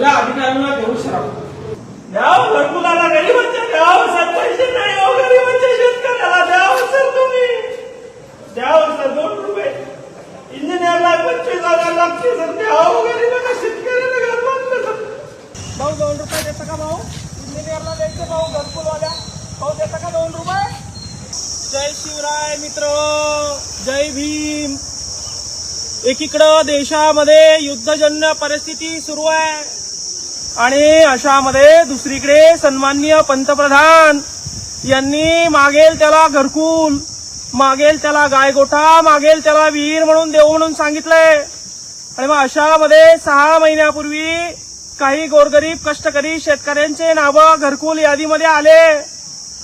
सगळ्या अधिकाऱ्यांना देऊ शकतो द्याव घरकुलाला गरीबांच्या द्याव सर नाही हो गरीबांच्या शेतकऱ्याला द्याव सर तुम्ही. द्याव सर दोन रुपये. इंजिनियरला पंचवीस हजार लागते सर. द्याव गरीबांना शेतकऱ्याला घर बांधलं सर. भाऊ दोन रुपये देता का भाऊ? इंजिनियरला द्यायचं भाऊ घरकुलवाल्या. भाऊ देता का दोन रुपये? जय शिवराय मित्र जय भीम. एकीकडं देशामध्ये युद्धजन्य परिस्थिती सुरू आहे. आणि अशामध्ये दुसरीकडे सन्माननीय पंतप्रधान यांनी मागेल त्याला घरकुल मागेल त्याला गायगोठा मागेल त्याला विहीर म्हणून देऊ म्हणून सांगितलंय. आणि मग अशामध्ये सहा महिन्यापूर्वी काही गोरगरीब कष्टकरी शेतकऱ्यांचे नावं घरकुल यादीमध्ये आले.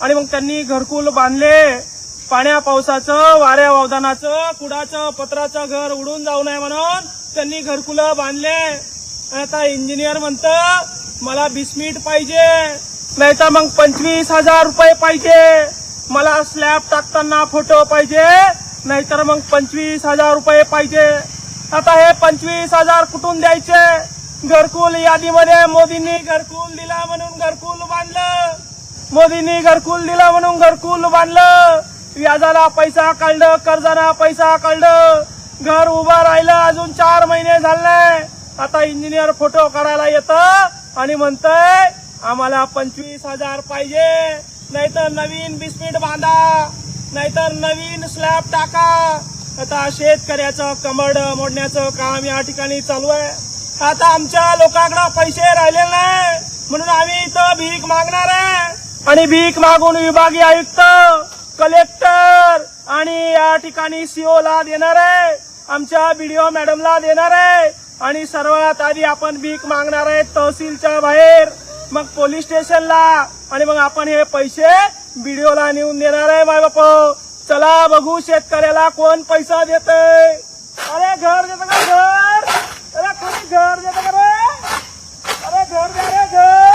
आणि मग त्यांनी घरकुल बांधले. पाण्या पावसाचं वाऱ्या वावदानाचं कुडाचं पत्राचं घर उडून जाऊ नये म्हणून त्यांनी घरकुलं बांधले. आता इंजिनियर म्हणत मला बिस्मिट पाहिजे. नाही तर मग पंचवीस हजार रुपये पाहिजे. मला स्लॅब टाकताना फोटो पाहिजे. नाहीतर मग पंचवीस हजार रुपये पाहिजे. आता हे पंचवीस हजार कुठून द्यायचे? घरकुल यादीमध्ये मोदींनी घरकुल दिला म्हणून घरकुल बांधलं. मोदींनी घरकुल दिला म्हणून घरकुल बांधलं. व्याजाला पैसा काढलं कर्जाला पैसा काढलं. घर उभं राहिलं अजून चार महिने झाले. आता इंजिनियर फोटो काढायला येतं आणि म्हणतंय आम्हाला पंचवीस हजार पाहिजे. नाहीतर नवीन बिस्मिट बांधा. नाहीतर नवीन स्लॅब टाका. आता शेतकऱ्याचं कमड मोडण्याचं काम या ठिकाणी चालू आहे. आता आमच्या लोकांकडे पैसे राहिले नाही. म्हणून आम्ही इथं भीक मागणार आहे. आणि भीक मागून विभागीय आयुक्त कलेक्टर आणि या ठिकाणी सीओ ला देणार आहे. आमच्या बीडीओ मॅडमला देणार आहे. आणि सर्वात आधी आपण भीक मागणार आहे तहसीलच्या बाहेर. मग पोलीस स्टेशनला. आणि मग आपण हे पैसे बीडीओला नेऊन देणार आहे माय बाप. चला बघू शेतकऱ्याला कोण पैसा देत अरे घर देतं का घर? अरे कोणी घर देतं का रे? अरे घर दे रे घर.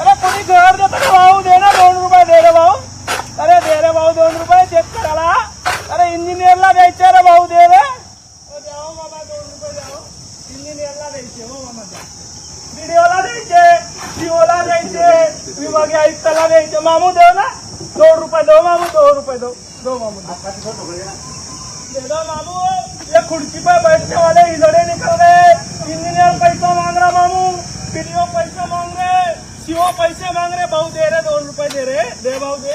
अरे कोणी घर देतं का भाऊ? दे ना दोन रुपये दे रे भाऊ. अरे दे रे भाऊ दोन रुपये शेतकऱ्याला. अरे इंजिनियरला द्यायचे रे भाऊ दे रे अ, द्या हो बाबा दोन रुपये द्या हो. द्यायचे हो मामा द्या व्हिडिओला द्यायचे सीओला द्यायचे विभागीय आयुक्ताला द्यायचे. मामू देव ना दोन रुपये दो मामू दोन रुपये दो दो मामू दे. दो मामू. ये खुर्ची पे बैठने वाले इधरे निकल गए इंजीनियर पैसा मांग रहा मामू. पैसा मांग रहे सीओ पैसे मांग रहे भाऊ दे रहे दोन रुपये दे रहे दे भाऊ दे.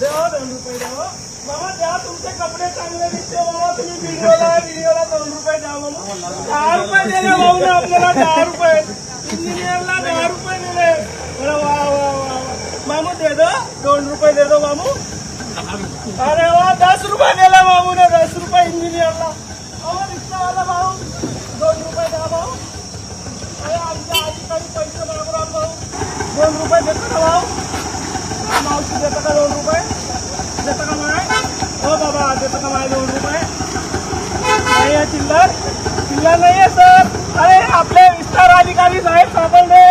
दे हो दोन रुपये दे हो मामा द्या तुमचे कपडे चांगले दिसते बाबा तुम्ही व्हिडिओला व्हिडिओला दोन रुपये द्या मामा. दहा रुपये दिले भाऊ ना आपल्याला दहा रुपये. इंजिनियरला दहा रुपये दिले. अरे वा वा वा मामू दे दो दोन रुपये दे दो मामू. अरे वा दस रुपये दिला भाऊ ने दस रुपये इंजिनियरला अहो रिक्षावाला भाऊ. दोन रुपये द्या भाऊ. अरे आमच्या अधिकारी पैसे मागू भाऊ. दोन रुपये देतो का भाऊ. मावशी देतो का दोन रुपये? देतो का हो बाबा देतो का दोन रुपये नाही आहे चिल्लर. चिल्लर नाही आहे सर. अरे आपले विस्तार अधिकारी साहेब सापडले.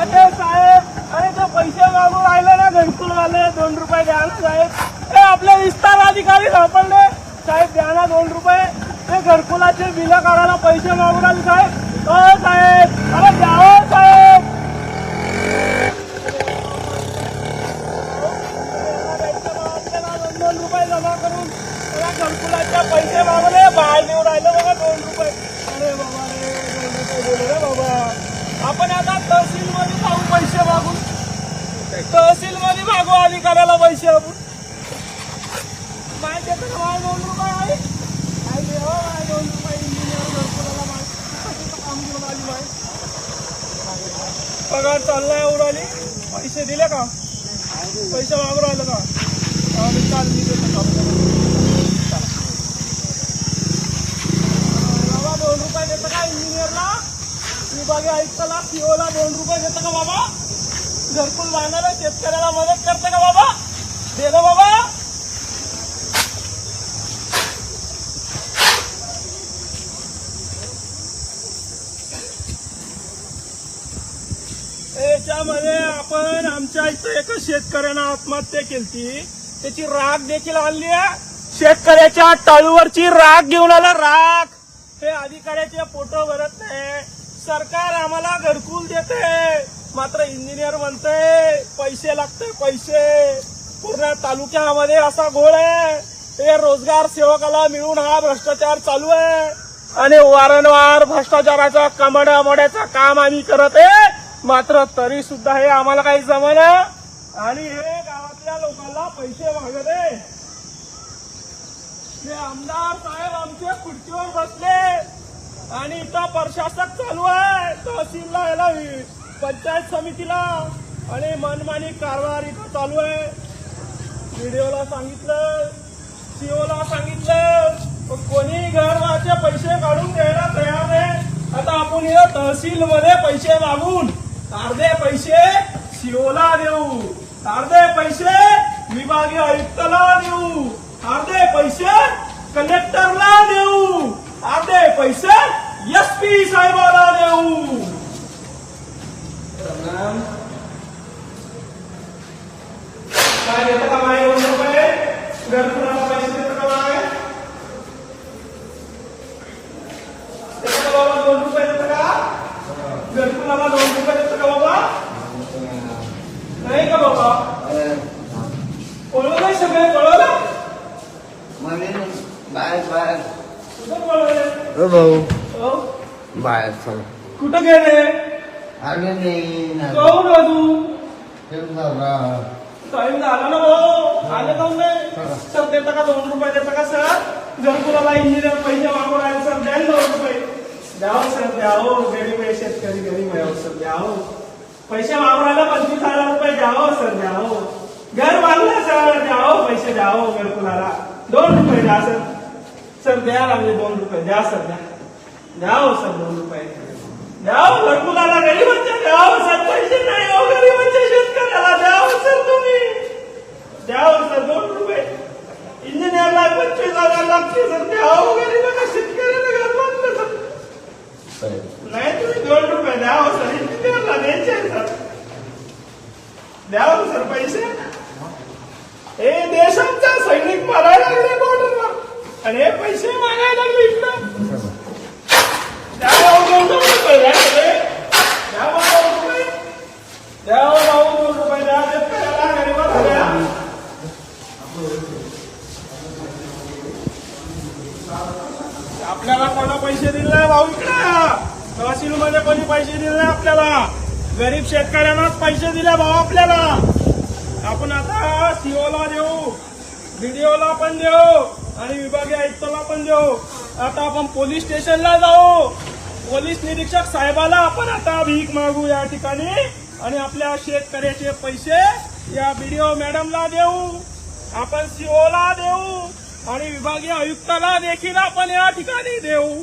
अरे साहेब. अरे ते पैसे मागून राहिले ना गणपूरवाले दोन रुपये द्या ना साहेब. ते आपले विस्तार अधिकारी सापडले. साहेब द्या ना दोन रुपये. ते घरकुलाचे बिलं काढायला पैसे मागून राहिले साहेब. हो साहेब. अरे द्यावं हो साहेब आपल्याला दोन दोन रुपये जमा करून त्याला पैसे मागवले. बाहेर नेऊन राहिलं बघा दोन रुपये. अरे बाबा रे दोन रुपये दिले रे बाबा. आपण आता तहसील मध्ये जाऊ पैसे मागून. तहसील मध्ये मागू अधिकाऱ्याला पैसे आपण. माहिती येतं का दोन रुपये आहे. माहिती हो दोन रुपये इंजिनियर घरकुलाला माहिती काम घेऊन आली माहिती पगार चाललाय उडाली पैसे दिले का? पैसे मागू राहिलं का? मी चाल मी देतो का बाबा दोन रुपये देतं का इंजिनियरला विभागीय आयुक्ताला सीओला दोन रुपये देतं का बाबा? घरकुल बांधायला शेतकऱ्याला मदत करतं का बाबा? दे बाबा. याच्यामध्ये आपण आमच्या इथं एका शेतकऱ्यानं आत्महत्या केली त्याची राग देखील आणली आहे. शेतकऱ्याच्या टाळूवरची राग घेऊन आला. राग हे अधिकाऱ्याचे फोटो भरत नाही. सरकार आम्हाला घरकुल देते. मात्र इंजिनियर म्हणते पैसे लागते पैसे. पूर्ण तालुक्यामध्ये असा गोळ आहे. हे रोजगार सेवकाला मिळून हा भ्रष्टाचार चालू आहे. आणि वारंवार भ्रष्टाचाराचा कमड्या काम आम्ही करत आहे. मात्र तरी सुद्धा हे आम्हाला काही जमना. आणि हे गावातल्या लोकांना पैसे मागत आहे. हे आमदार साहेब आमच्या खुर्चीवर बसले. आणि इथं प्रशासक चालू आहे. तहसीलला याला पंचायत समितीला. आणि मनमानी कारभार इथं चालू आहे. व्हिडिओला सांगितलं. सीओला सांगितलं. कोणी घरवाचे पैसे काढून द्यायला तयार नाही. आता आपण या तहसील मध्ये पैसे मागून अर्धे पैसे सीओला देऊ. अर्धे पैसे विभागीय आयुक्ताला देऊ. अर्धे पैसे कलेक्टरला देऊ. अर्धे पैसे एस पी साहेब देऊ काय देतं का माय दोन रुपये घरकुलाला पैसे देतं का माय देतं का बाबा दोन रुपये देतं का घरकुलाला दोन रुपये देतं का बाबा नाही का बाबा कळवलं नाही सगळे कळवलं बाहेर बाहेर कुठं कळवलं हो भाऊ हो? बाहेर चल कुठं गेले आले नाही ना कहून ना तू ठेवून जा बा. टाइम झाला ना भाऊ आले काऊन नाही सर देता का दोन रुपये देता का सर घरकुलाला इंजिनियर पैसे मागून राहिले सर द्या दोन रुपये. द्यावं सर द्याव. गरीब आहे शेतकरी गरीब आहे सर द्याव. पैसे वापरायला पंचवीस हजार रुपये द्यावं सर द्याव. घर बांधलं सर द्याव. पैसे द्यावं घरकुलाला दोन रुपये द्या सर सर द्या लागले दोन रुपये. द्या सर द्या. द्याव सर दोन रुपये. द्यावं घरकुलाला गरीबांच्या द्याव सर पैसे नाही हो गरीबांच्या शेतकऱ्याला द्यावं सर तुम्ही. द्याव सर दोन रुपये. इंजिनियरला पंचवीस हजार लागते सर द्यावं गरीबाला शेतकऱ्याला घर बांधलं सर नाही तुम्ही दोन रुपये हो सर. इंजिनियरला द्यायचे आहे, सर. द्यावं हो सर पैसे. हे देशांचा सैनिक मारायला लागले बॉर्डरवर आणि हे पैसे मागायला लागले इकडं. द्यावं दोन हो दोन रुपये. द्या हो सगळे. द्यावं दोन रुपये द्यावं भाऊ दोन रुपये द्या शेतकऱ्याला गरीबाला द्या आपल्याला कोणा पैसे दिले नाही भाऊ इकडे? तहसील मध्ये कोणी पैसे दिले नाही आपल्याला? गरीब शेतकऱ्यांनाच पैसे दिले भाऊ आपल्याला. आपण आता सीओला देऊ बीडीओला पण देऊ आणि विभागीय आयुक्ताला पण देऊ. आता आपण पोलीस स्टेशनला जाऊ. पोलीस निरीक्षक साहेबाला आपण आता भीक मागू या ठिकाणी आणि आपल्या शेतकऱ्याचे पैसे या बीडीओ मॅडमला देऊ. आपण सीओला देऊ. आणि विभागीय आयुक्ताला देखील आपण या ठिकाणी देऊ.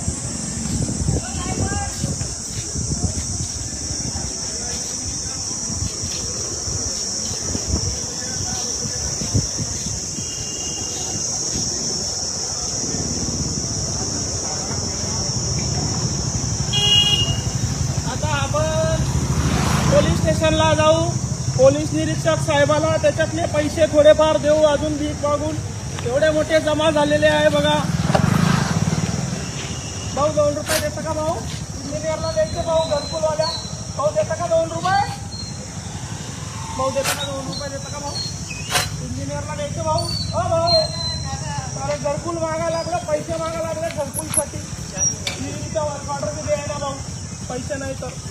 स्टेशनला जाऊ. पोलीस निरीक्षक साहेबाला त्याच्यातले पैसे थोडेफार देऊ. अजून भीक मागून. एवढे मोठे जमा झालेले आहे बघा. भाऊ दोन रुपये देता का भाऊ? इंजिनियरला द्यायचे भाऊ घरकुलवाल्या. भाऊ देता का दोन रुपये? भाऊ देता का दोन रुपये देता का भाऊ? इंजिनियरला द्यायचे भाऊ. हो भाऊ. अरे घरकुल मागा लागलं पैसे मागा लागले घरकुलसाठी. ऑर्डर वर्क ऑर्डर द्यायला भाऊ. पैसे नाही तर.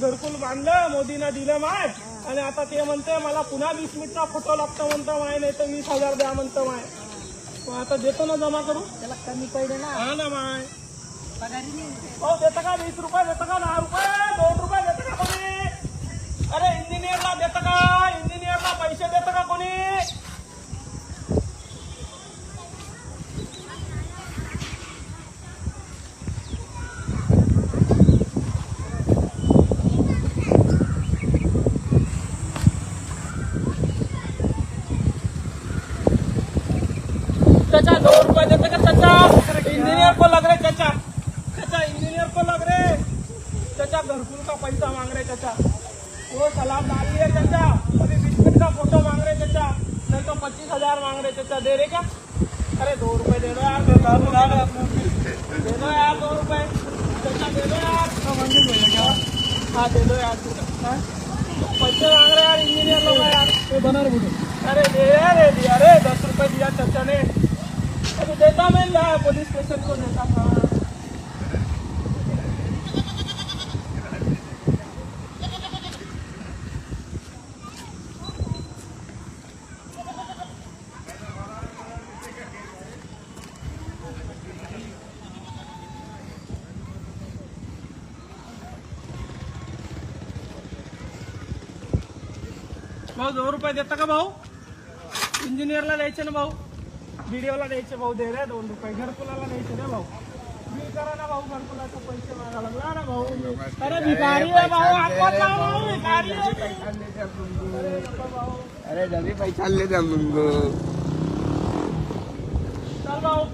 घरकुल बांधलं मोदीनं दिलं माय. आणि आता ते म्हणते मला पुन्हा वीस मिनिटचा फोटो लागतो म्हणतो माय नाही तर वीस हजार द्या म्हणतो माय. मग आता देतो ना जमा करू त्याला कमी पडले ना. हा ना माय. हो देतं का वीस रुपये देतं का दहा रुपये दोन रुपये देतं का कोणी? अरे इंजिनियरला देतं का? इंजिनियरला पैसे देतं का कोणी? चाचा दो रुपये देते का चाचा? इंजीनियर को लग रहे चाचा। चाचा इंजीनियर को लग रहे? चाचा घरकुल का पैसा मांग रहे चाचा। वो सलाद डाल दिए चाचा। अभी बिस्किट का फ़ोटो मांग रहे चाचा। नहीं तो पच्चीस हज़ार मांग रहे चाचा दे रहे क्या अरे दो रुपए दे दो यार दे दो। यार दो रुपए। चाचा दे दो यार। हाँ दे दो यार हाँ? पैसे मांग रहे यार इंजीनियर लोग यार। बणार कुठे अरे दे अरे दिया। अरे दस रुपए दिया चाचा ने। देता मैं ला पुलिस स्टेशन को देता हाँ भाऊ दोन रुपये देता का भाऊ? इंजिनियरला द्यायचे ना भाऊ? व्हिडिओला द्यायचे भाऊ दे रे दोन रुपये घरकुलाला द्यायचे ना भाऊ बिल करा ना भाऊ घरकुलाचे पैसे मागा लागला ना भाऊ अरे भिकारी आहे भाऊ आपण ना भाऊ भिकारी आहे भाऊ. अरे जल्दी पैसा ले दे मुंगो चल भाऊ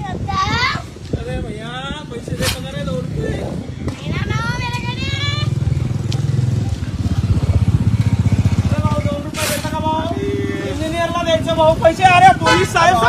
अरे भैया पैसे देतो का रे दोन रुपये अरे भाऊ दोन रुपये देता का भाऊ इंजिनियरला द्यायचं भाऊ पैसे अरे पोलीस साहेब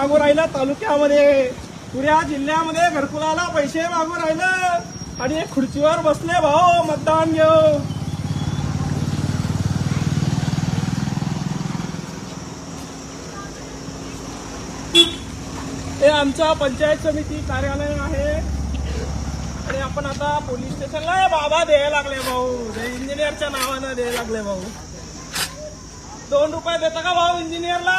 मागू राहिलं तालुक्यामध्ये. पुऱ्या जिल्ह्यामध्ये घरकुलाला पैसे मागू राहिलं. आणि खुर्चीवर बसले भाऊ मतदान घेऊ. हे आमचा पंचायत समिती कार्यालय आहे. आणि आपण आता पोलीस स्टेशनला बाबा द्यायला लागले भाऊ. इंजिनियरच्या नावानं द्यायला लागले भाऊ. दोन रुपये देता का भाऊ इंजिनियरला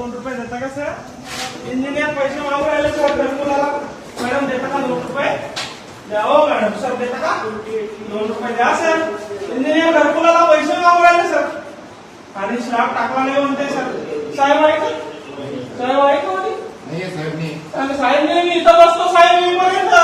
दोन रुपये देता का सर इंजिनियर पैसे मागू राहिले सर घरकुलाला मॅडम देता का दोन रुपये? द्या हो मॅडम सर देता का? दोन रुपये द्या सर इंजिनियर घरकुलाला पैसे मागू राहिले सर आणि स्लॅब टाकला नाही म्हणते सर साहेब आहे का साहेब आहे का म्हणे? आणि साहेब नाही मी इथं बसतो साहेब मी पर्यंत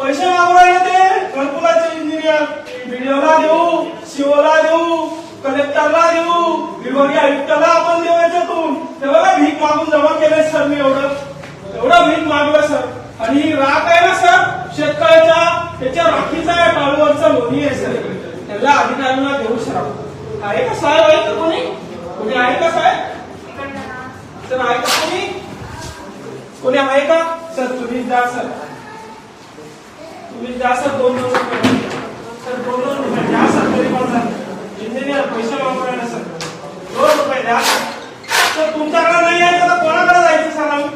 पैसे मागू राहिले ते. घरकुलाचे इंजिनियर व्हिडिओला देऊ शिवला देऊ. कलेक्टरला देऊ. विभागीय आयुक्ताला आपण देऊ याच्यातून तेव्हा भीक मागून जमा केलंय सर मी एवढं. एवढं भीक मागलं सर. आणि ही राख आहे ना सर? शेतकऱ्याच्या त्याच्या राखीचा आहे टाळूवरचा लोणी आहे सर. त्याला अधिकाऱ्यांना देऊ सर. आहे का साहेब? आहे का कोणी? कोणी आहे का साहेब? सर आहे का कोणी? कोणी आहे का? सर तुम्ही द्या सर. तुम्ही द्या सर. दोन दोन सर दोन दोन रुपये द्या सर तरी पण सर पैसे वापरायला सर? दोन रुपये द्या. सर तुमच्याकडे नाही आहे तर कोणाकडे जायचं सर आम्ही?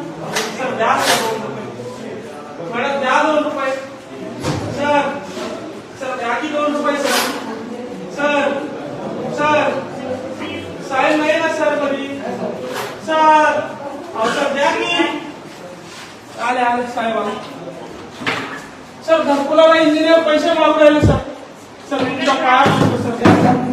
सर द्या सर दोन रुपये. मॅडम द्या दोन रुपये. सर सर द्या की दोन रुपये सर. सर सर साहेब नाही ना सर कधी सर अहो सर द्या की. आले आले साहेब आले. सर घरकुलाला इंजिनियर पैसे मागू राहिले सर. सर मी तुझ्या सर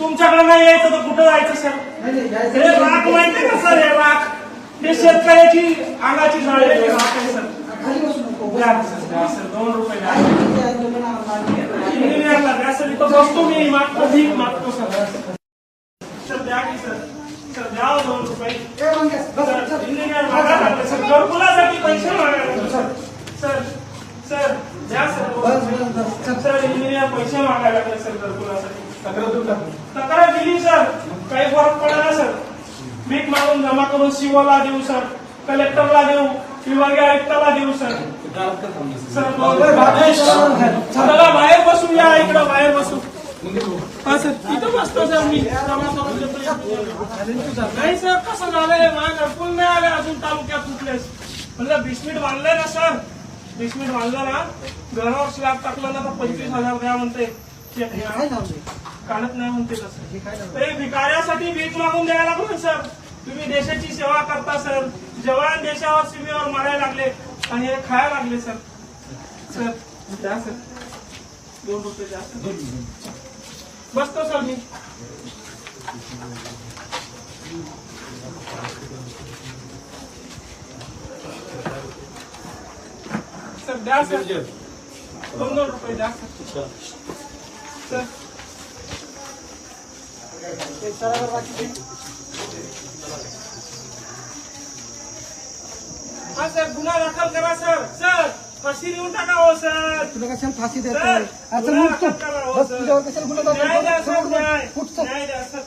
तुमच्याकडे नाही यायचं तर कुठं जायचं सर? हे राख माहिती का सर हे राख? हे शेतकऱ्याची अंगाची राख आहे सर. दोन रुपये सर. इथं बसतो मी मागतो भीक मागतो सर. सर द्या की सर. सर द्या हो दोन रुपये. सर इंजिनियर सर घरकुलासाठी पैसे मागायला सर. सर सर द्या सर. सर इंजिनियर पैसे मागायला लागले सर घरकुलासाठी. तक्रार दिली सर. काही फरक पडला सर. भीक मागून जमा करून शिवला देऊ सर. कलेक्टरला देऊ विभागीय आयुक्ताला देऊ सर. सर बाहेर बसू या इकडं बाहेर बसू हा सर इथं बसतो सर मी. जमा करून देतो. नाही सर कसं झालंय? माझ्या घरकुल नाही आले अजून तालुक्यात कुठलेच. म्हणलं बिस्मिट बांधलंय ना सर? बिस्मिट बांधलं ना? घरावर स्लॅब टाकलं ना तर पंचवीस हजार द्या म्हणते. काढत नाही म्हणते तसं ते भिकाऱ्यासाठी भीक मागून द्यायला लागलो सर. तुम्ही देशाची सेवा करता सर. जवान देशावर सीमेवर मारायला लागले आणि हे खायला लागले सर. सर द्या सर. दोन रुपये द्या सर. बसतो सर मी. सर द्या सर. दोन दोन रुपये द्या सर. सर हा सर गुन्हा दाखल करा सर सर फाशी देऊन टाका हो सर तुला कशाला फाशी सर, देतोय आता गुन्हा उठ तू. दाखल करा, हो, बस सर. तुझ्यावर कशाला गुन्हा दाखल न्याय द्या करतो? सर समोर न्याय उठ, चल. न्याय द्या सर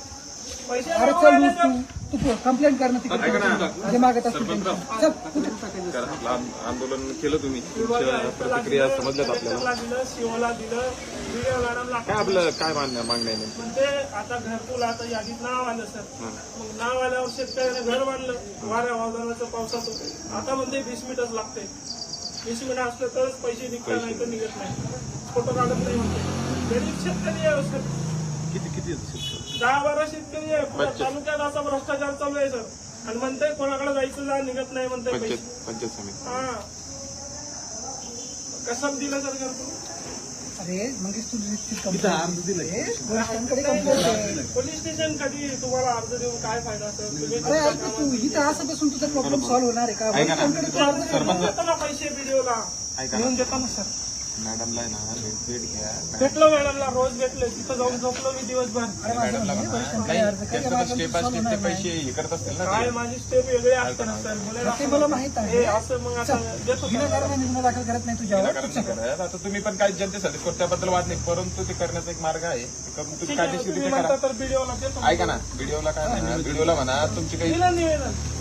पैसे अरे चल उठ. तू. तू कंप्लेंट कर ना. तिकडे जे मागत असतील त्यांची. चल कुठे? कारण आपलं आं- आंदोलन केलं तुम्ही. तुमच्या प्रतिक्रिया समजल्यात आपल्याला. कलेक्टरला दिलं शिवला दिलं व्हिडिओ मॅडमला काय आपलं काय मान्य मागणं आहे नेमकं? म्हणजे आता घरकुल आता यादीत नाव आलं सर. मग नाव आल्यावर शेतकऱ्याने घर बांधलं. वाऱ्या वादळाचं पावसाचं. आता म्हणते वीस मिनिटच लागते वीस मिनिट असलं तरच पैसे निघतात नाही तर निघत नाही. फोटो काढत नाही म्हणते. गरीब शेतकरी आहे हो सर. किती किती? दहा बारा शेतकरी आहे. पुऱ्या तालुक्यात असा भ्रष्टाचार चालू आहे सर. आणि म्हणते कोणाकडे जायचं जा निघत नाही म्हणते पैसे. पंचायत पंचायत समिती. हा. कसं दिलं सर घरकुल अरे मंगेश तू वरिष्ठांकडे complaint आहे. पोलीस स्टेशन कधी तुम्हाला अर्ज देऊन काय फायदा सर? तुम्ही अरे ऐक ना तू इथं असं बसून तुझा प्रॉब्लेम सॉल्व्ह होणार आहे का? ऐका ना. वरिष्ठांकडे तू अर्ज कर. देऊन देतो ना पैसे व्हिडिओला ऐका देऊन ना देतो ना सर. मॅडमला आहे ना भेट भेट घ्या. भेटलो मॅडमला रोज भेटले तिथं जाऊन झोपलो मी दिवसभर. मॅडमला म्हणा स्टेप बाय स्टेप ते. पैसे हे करत असतील ना काय. माझी स्टेप वेगळी असते ना सर. मला ते मला माहीत आहे. हे असं मग आता देतो गुन्हा दाखल करत नाही करत. आता तुम्ही पण काही जनतेसाठी करतो त्याबद्दल वाद नाही. परंतु ते करण्याचा एक मार्ग आहे. तुम्ही कायदेशीर ऐका ना व्हिडिओला काय म्हणा व्हिडिओला म्हणा तुमची काही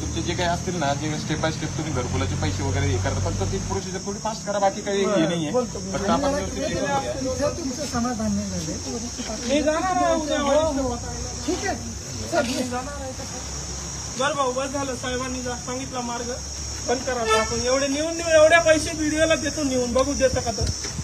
तुमचे जे काही असतील ना जे स्टेप बाय स्टेप तुम्ही घरकुलाचे पैसे वगैरे हे करता फक्त ती प्रोसिजर थोडी फास्ट करा बाकी काही हे नाहीये. फक्त आपण व्यवस्थित हे करूया. तुमचं समाधान नाही झालं मी जाणार आहे उद्या ठीक आहे चल, बर भाऊ बस झालं. साहेबांनी जा- सांगितला मार्ग. पण करा आता आपण. एवढे नेऊन नेऊन एवढ्या पैसे व्हिडिओला देतो नेऊन बघू देतं का तर.